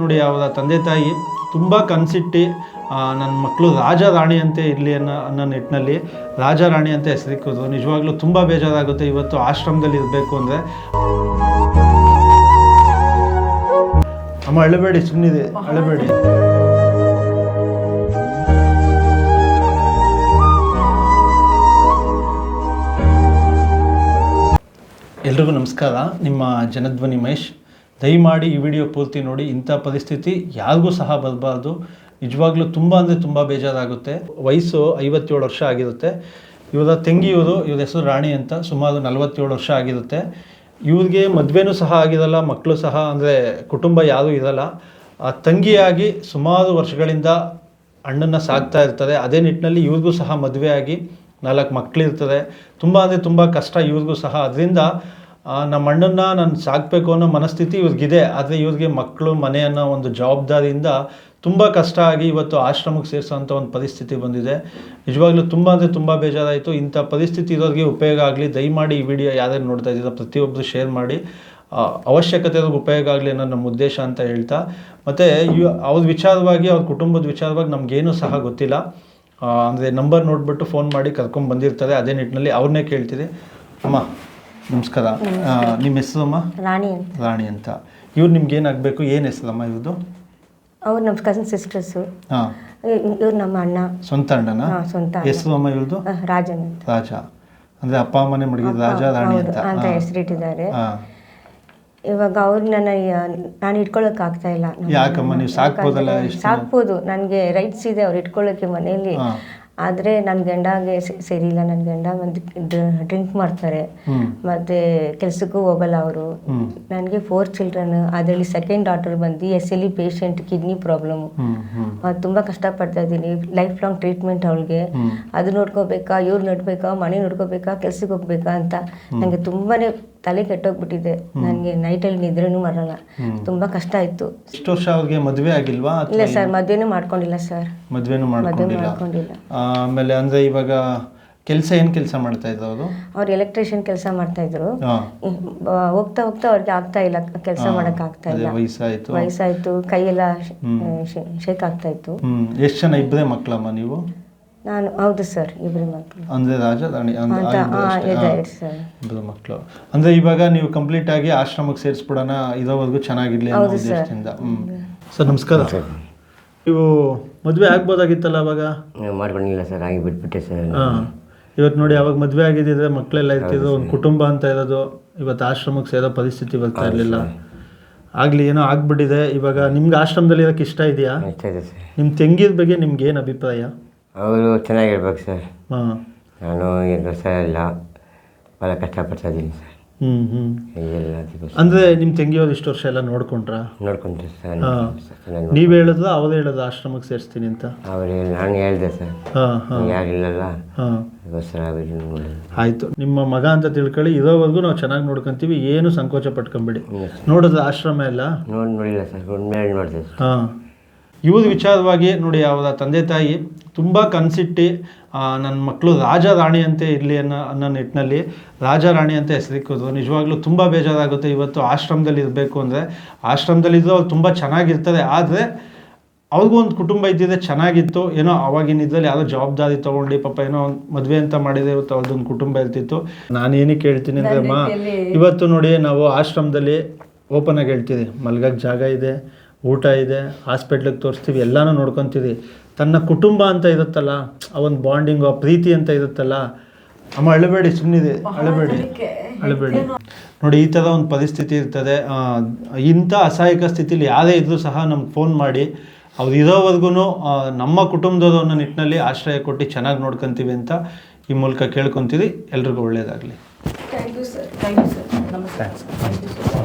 ನೋಡಿ ಅವರ ತಂದೆ ತಾಯಿ ತುಂಬ ಕನಸಿಟ್ಟು ನನ್ನ ಮಕ್ಕಳು ರಾಜ ರಾಣಿ ಅಂತ ಇರಲಿ ಅನ್ನೋ ಅನ್ನೋ ನಿಟ್ಟಿನಲ್ಲಿ ರಾಜ ರಾಣಿ ಅಂತ ಹೆಸರಿಕ್ಕೋದು. ನಿಜವಾಗ್ಲೂ ತುಂಬ ಬೇಜಾರಾಗುತ್ತೆ. ಇವತ್ತು ಆಶ್ರಮದಲ್ಲಿ ಇರಬೇಕು ಅಂದರೆ. ಅಮ್ಮ, ಅಳಬೇಡಿ ಸುಮ್ಮನಿದೆ ಅಳಬೇಡಿ. ಎಲ್ರಿಗೂ ನಮಸ್ಕಾರ. ನಿಮ್ಮ ಜನಧ್ವನಿ ಮಹೇಶ್. ದಯಮಾಡಿ ಈ ವಿಡಿಯೋ ಪೂರ್ತಿ ನೋಡಿ. ಇಂಥ ಪರಿಸ್ಥಿತಿ ಯಾರಿಗೂ ಸಹ ಬರಬಾರ್ದು. ನಿಜವಾಗ್ಲೂ ತುಂಬ ಅಂದರೆ ತುಂಬ ಬೇಜಾರಾಗುತ್ತೆ. ವಯಸ್ಸು ಐವತ್ತೇಳು ವರ್ಷ ಆಗಿರುತ್ತೆ. ಇವರ ತಂಗಿಯವರು, ಇವ್ರ ಹೆಸರು ರಾಣಿ ಅಂತ ಸುಮಾರು ನಲವತ್ತೇಳು ವರ್ಷ ಆಗಿರುತ್ತೆ. ಇವ್ರಿಗೆ ಮದುವೆನೂ ಸಹ ಆಗಿರಲ್ಲ, ಮಕ್ಕಳು ಸಹ ಅಂದರೆ ಕುಟುಂಬ ಯಾರೂ ಇರಲ್ಲ. ಆ ತಂಗಿಯಾಗಿ ಸುಮಾರು ವರ್ಷಗಳಿಂದ ಅಣ್ಣನ್ನು ಸಾಕ್ತಾ ಇರ್ತಾರೆ. ಅದೇ ನಿಟ್ಟಿನಲ್ಲಿ ಇವ್ರಿಗೂ ಸಹ ಮದುವೆ ಆಗಿ ನಾಲ್ಕು ಮಕ್ಕಳಿರ್ತಾರೆ ತುಂಬ ಅಂದರೆ ತುಂಬ ಕಷ್ಟ ಇವ್ರಿಗೂ ಸಹ. ಅದರಿಂದ ನಮ್ಮ ಅಣ್ಣನ್ನ ನಾನು ಸಾಕಬೇಕು ಅನ್ನೋ ಮನಸ್ಥಿತಿ ಇವ್ರಿಗಿದೆ. ಆದರೆ ಇವ್ರಿಗೆ ಮಕ್ಕಳು ಮನೆ ಅನ್ನೋ ಒಂದು ಜವಾಬ್ದಾರಿಯಿಂದ ತುಂಬ ಕಷ್ಟ ಆಗಿ ಇವತ್ತು ಆಶ್ರಮಕ್ಕೆ ಸೇರಿಸೋಂಥ ಒಂದು ಪರಿಸ್ಥಿತಿ ಬಂದಿದೆ. ನಿಜವಾಗ್ಲೂ ತುಂಬ ಅಂದರೆ ತುಂಬ ಬೇಜಾರಾಯಿತು. ಇಂಥ ಪರಿಸ್ಥಿತಿ ಇರೋರಿಗೆ ಉಪಯೋಗ ಆಗಲಿ. ದಯಮಾಡಿ ಈ ವಿಡಿಯೋ ಯಾರ್ಯಾರು ನೋಡ್ತಾ ಇದ್ದೀರಾ ಪ್ರತಿಯೊಬ್ಬರು ಶೇರ್ ಮಾಡಿ. ಅವಶ್ಯಕತೆ ಇರೋರಿಗೆ ಉಪಯೋಗ ಆಗಲಿ ಅನ್ನೋ ನಮ್ಮ ಉದ್ದೇಶ ಅಂತ ಹೇಳ್ತಾ. ಮತ್ತು ಇವ್, ಅವ್ರ ವಿಚಾರವಾಗಿ, ಅವ್ರ ಕುಟುಂಬದ ವಿಚಾರವಾಗಿ ನಮಗೇನೂ ಸಹ ಗೊತ್ತಿಲ್ಲ. ಅಂದರೆ ನಂಬರ್ ನೋಡಿಬಿಟ್ಟು ಫೋನ್ ಮಾಡಿ ಕರ್ಕೊಂಡು ಬಂದಿರ್ತಾರೆ. ಅದೇ ನಿಟ್ಟಿನಲ್ಲಿ ಅವ್ರನ್ನೇ ಕೇಳ್ತೀರಿ. ಅಮ್ಮ. ನಮಸ್ಕಾರ. ನಿಮ್ಮ ಹೆಸರಮ್ಮ? ರಾಣಿ ಅಂತ. ರಾಣಿ ಅಂತ. ಇವ್ರು ನಿಮ್ಗೆ ಏನಾಗಬೇಕು? ಏನು ಹೆಸರಮ್ಮ ಇವ್ರದ್ದು? ಅವ್ರು ನಮ್ಮ ಕಸಿನ್ ಸಿಸ್ಟರ್ಸು ಹಾಂ. ಇವ್ರು ನಮ್ಮ ಅಣ್ಣ. ಸ್ವಂತ ಅಣ್ಣನ? ಹಾ, ಸ್ವಂತ ಅಣ್ಣ. ಹೆಸರು ಅಮ್ಮ ಇವ್ರದ್ದು? ಆ, ರಾಜನ್ ಅಂತ. ರಾಜ. ಅಂದ್ರೆ ಅಪ್ಪ ಅಮ್ಮನೇ ಮಡಗಿದ ರಾಜ ರಾಣಿ ಹೌದು. ಅಂತ. ಅಂತ ಹೆಸರಿಟ್ಟಿದ್ದಾರೆ. ಹಾಂ. ಇವಾಗ ಅವ್ರು ನನ್ನ ನಾನು ಇಟ್ಕೊಳ್ಳೋಕೆ ಆಗ್ತಾ ಇಲ್ಲ. ಯಾಕಮ್ಮ? ನೀವು ಸಾಕ್ಬೋದಲ್ಲ ಎಷ್ಟು ಸಾಕ್ಬೋದು. ನನಗೆ ರೈಟ್ಸ್ ಇದೆ ಅವ್ರು ಇಟ್ಕೊಳ್ಳೋಕೆ ಮನೆಯಲ್ಲಿ. ಆದರೆ ನನ್ನ ಗಂಡಗೆ ಸೇರಿಲ್ಲ ಸರಿ ಇಲ್ಲ ನನ್ನ ಗಂಡ ಒಂದು ಡ್ರಿಂಕ್ ಮಾಡ್ತಾರೆ. ಮತ್ತೆ ಕೆಲಸಕ್ಕೂ ಹೋಗಲ್ಲ ಅವರು. ನನಗೆ ಫೋರ್ ಚಿಲ್ಡ್ರನ್ ಅದರಲ್ಲಿ ಸೆಕೆಂಡ್ ಡಾಟರ್ ಬಂದು S L E patient kidney ಹ್ಞೂ ತುಂಬ ಕಷ್ಟಪಡ್ತಾ ಇದ್ದೀನಿ. ಲೈಫ್ ಲಾಂಗ್ ಟ್ರೀಟ್ಮೆಂಟ್ ಅವಳಿಗೆ. ಅದು ನೋಡ್ಕೋಬೇಕಾ ಇವ್ರು ನೋಡ್ಬೇಕಾ ಮನೆ ನೋಡ್ಕೋಬೇಕಾ ಕೆಲ್ಸಕ್ಕೆ ಹೋಗ್ಬೇಕಾ ಅಂತ ನನಗೆ ತುಂಬಾನೇ ತಲೆ ಕೆಟ್ಟೋಗ್ಬಿಟ್ಟಿದೆ. ನನಗೆ ನೈಟಲ್ಲಿ ನಿದ್ರೆನೂ ಬರಲ್ಲ. ತುಂಬಾ ಕಷ್ಟ ಆಯಿತು. ಇಷ್ಟು ವರ್ಷ ಅವ್ರಿಗೆ ಮದುವೆ ಆಗಿಲ್ವಾ? ಇಲ್ಲ ಸರ್ ಮದುವೆನೂ ಮಾಡ್ಕೊಂಡಿಲ್ಲ ಸರ್. ಮದುವೆನೂ ಮದುವೆ ಮಾಡ್ಕೊಂಡಿಲ್ಲ. ಮಾಡ್ಕೊಂಡಿಲ್ಲ. ಆಮೇಲೆ ಅಂದ್ರೆ ಇವಾಗ ಕೆಲಸ ಏನು ಕೆಲಸ ಮಾಡ್ತಾ ಇದ್ರು ಅವರು? ಅವ್ರು ಎಲೆಕ್ಟ್ರಿಷಿಯನ್ ಕೆಲಸ ಮಾಡ್ತಾ ಇದ್ರು. ಹೋಗ್ತಾ ಹೋಗ್ತಾ ಅವ್ರಿಗೆ ಆಗ್ತಾ ಇಲ್ಲ ಕೆಲಸ ಮಾಡಕ್ ಆಗ್ತಾ ಇಲ್ಲ. ವಯಸ್ಸಾಯ್ತು. ವಯಸ್ಸಾಯ್ತು ಕೈ ಎಲ್ಲ ಶೇಕ್ ಆಗ್ತಾ ಇತ್ತು. ಎಷ್ಟು ಜನ ಇಬ್ಬರೇ ಮಕ್ಕಳಮ್ಮ ನೀವು? ನಾನು ಹೌದು ಸರ್ ಇಬ್ಬರು ಮಕ್ಕಳು. ಅಂದರೆ ರಾಜ ರಾಣಿ ಅಂದ್ರೆ ಅಂತ ಆ ಇಬ್ರು ಹಾಂ ಅಷ್ಟೇ? ಇದೆ ಹಾ. ಸರ್. ಇಬ್ರು ಮಕ್ಕಳು. ಅಂದರೆ ಇವಾಗ ನೀವು ಕಂಪ್ಲೀಟ್ ಆಗಿ ಆಶ್ರಮಕ್ಕೆ ಸೇರಿಸ್ಬಿಡೋಣ ಇರೋವರೆಗೂ ಚೆನ್ನಾಗಿರ್ಲಿ ಅನ್ನೋ. ಉದ್ದೇಶದಿಂದ. ಹ್ಞೂ ಸರ್ ನಮಸ್ಕಾರ. ನೀವು ಮದುವೆ ಆಗ್ಬೋದಾಗಿತ್ತಲ್ಲ ಅವಾಗ? ನೀವು ಮಾಡ್ಕೊಂಡಿಲ್ಲ ಸರ್ ಆಗಿ ಬಿಟ್ಬಿಟ್ಟೆ ಸರ್. ಹಾಂ. ಇವತ್ತು ನೋಡಿ ಅವಾಗ ಮದುವೆ ಆಗಿದ್ದಿದ್ರೆ ಮಕ್ಕಳೆಲ್ಲ ಇರ್ತಿದ್ರು ಒಂದು ಕುಟುಂಬ ಅಂತ ಇರೋದು. ಇವತ್ತು ಆಶ್ರಮಕ್ಕೆ ಸೇರೋ ಪರಿಸ್ಥಿತಿ ಬರ್ತಾ ಇರಲಿಲ್ಲ. ಆಗಲಿ ಏನೋ ಆಗ್ಬಿಟ್ಟಿದೆ. ಇವಾಗ ನಿಮ್ಗೆ ಆಶ್ರಮದಲ್ಲಿ ಇರೋಕ್ಕೆ ಇಷ್ಟ ಇದೆಯಾ? ಇಷ್ಟ ಇದೆ ಸರ್. ನಿಮ್ಮ ತಂಗಿದ ಬಗ್ಗೆ ನಿಮ್ಗೆ ಏನು ಅಭಿಪ್ರಾಯ? ಅವರು ಚೆನ್ನಾಗಿರ್ಬೇಕು ಸರ್. ಹಾಂ. ನಾನು ಏನು ಸರ್ ಇಲ್ಲ. ಭಾಳ ಕಷ್ಟಪಡ್ತಾ ಇದ್ದೀನಿ ಸರ್. ಹ್ಞೂ ಹ್ಞೂ ಅಂದರೆ ನಿಮ್ಮ ತಂಗಿಯವ್ರು ಇಷ್ಟು ವರ್ಷ ಎಲ್ಲ ನೋಡ್ಕೊಂಡ್ರಾ? ನೋಡ್ಕೊಂತೀವಿ ಸರ್. ಹಾಂ. ಚೆನ್ನಾಗಿ ನೀವು ಹೇಳಿದ್ರು ಅವ್ರು ಹೇಳಿದ್ರು ಆಶ್ರಮಕ್ಕೆ ಸೇರಿಸ್ತೀನಿ ಅಂತ. ಅವ್ರು ನಾನು ಹೇಳಿದೆ ಸರ್. ಹಾಂ ಹಾಂ. ಯಾರಿಲ್ಲಲ್ಲ. ಹಾಂ. ಅದಕ್ಕೋಸ್ಕರ ಅವ್ರಿಗೆ. ಆಯಿತು. ನಿಮ್ಮ ಮಗ ಅಂತ ತಿಳ್ಕೊಳ್ಳಿ ಇರೋವರೆಗೂ ನಾವು ಚೆನ್ನಾಗಿ ನೋಡ್ಕೊಂತೀವಿ ಏನು ಸಂಕೋಚ ಪಟ್ಕೊಂಬಿಡಿ. ನೋಡೋದು ಆಶ್ರಮ ಎಲ್ಲ? ನೋಡಿ ನೋಡಿಲ್ಲ ಸರ್. ಮೇಲೆ ನೋಡಿದೆ ಹಾಂ. ಇವ್ರ ವಿಚಾರವಾಗಿ ನೋಡಿ ಅವರ ತಂದೆ ತಾಯಿ ತುಂಬ ಕನ್ಸಿಟ್ಟಿ ನನ್ನ ಮಕ್ಕಳು ರಾಜ ರಾಣಿ ಅಂತೆ ಇರಲಿ ಅನ್ನೋ ಅನ್ನೋ ನಿಟ್ಟಿನಲ್ಲಿ ರಾಜ ರಾಣಿ ಅಂತ ಹೆಸರಿಕ್ಕೋದು. ನಿಜವಾಗ್ಲೂ ತುಂಬ ಬೇಜಾರಾಗುತ್ತೆ. ಇವತ್ತು ಆಶ್ರಮದಲ್ಲಿ ಇರಬೇಕು ಅಂದರೆ ಆಶ್ರಮದಲ್ಲಿದ್ದು ಅವ್ರು ತುಂಬ ಚೆನ್ನಾಗಿರ್ತಾರೆ. ಆದರೆ ಅವ್ರಿಗೂ ಒಂದು ಕುಟುಂಬ ಇದ್ದಿದ್ರೆ ಚೆನ್ನಾಗಿತ್ತು. ಏನೋ ಅವಾಗಿನ ಇದರಲ್ಲಿ ಯಾರೋ ಜವಾಬ್ದಾರಿ ತೊಗೊಂಡು ಪಾಪ ಏನೋ ಒಂದು ಮದುವೆ ಅಂತ ಮಾಡಿದೆ ಇವತ್ತು ಅವ್ರದ್ದೊಂದು ಕುಟುಂಬ ಇರ್ತಿತ್ತು. ನಾನು ಏನಕ್ಕೆ ಹೇಳ್ತೀನಿ ಅಂದರೆ ಅಮ್ಮ ಇವತ್ತು ನೋಡಿ ನಾವು ಆಶ್ರಮದಲ್ಲಿ ಓಪನ್ ಆಗಿ ಹೇಳ್ತೀವಿ ಮಲ್ಗಕ್ಕೆ ಜಾಗ ಇದೆ. ಊಟ ಇದೆ ಹಾಸ್ಪಿಟ್ಲಿಗೆ ತೋರಿಸ್ತೀವಿ ಎಲ್ಲನೂ ನೋಡ್ಕೊತೀವಿ. ತನ್ನ ಕುಟುಂಬ ಅಂತ ಇರುತ್ತಲ್ಲ ಆ ಒಂದು ಬಾಂಡಿಂಗು ಆ ಪ್ರೀತಿ ಅಂತ ಇರುತ್ತಲ್ಲ ಅಮ್ಮ ಅಳಬೇಡಿ ಸುಮ್ಮನಿದೆ ಅಳಬೇಡಿ ಅಳಬೇಡಿ. ನೋಡಿ ಈ ಥರ ಒಂದು ಪರಿಸ್ಥಿತಿ ಇರ್ತದೆ. ಇಂಥ ಅಸಹಾಯಕ ಸ್ಥಿತಿಲಿ ಯಾರೇ ಇದ್ದರೂ ಸಹ ನಮ್ಗೆ ಫೋನ್ ಮಾಡಿ ಅವ್ರು ಇರೋವರೆಗೂ ನಮ್ಮ ಕುಟುಂಬದವರು ಅನ್ನೋ ನಿಟ್ಟಿನಲ್ಲಿ ಆಶ್ರಯ ಕೊಟ್ಟು ಚೆನ್ನಾಗಿ ನೋಡ್ಕೊತೀವಿ ಅಂತ ಈ ಮೂಲಕ ಕೇಳ್ಕೊತೀವಿ. ಎಲ್ರಿಗೂ ಒಳ್ಳೆಯದಾಗಲಿ thank you sir thank you sir ನಮಸ್ತೆ. Thank you sir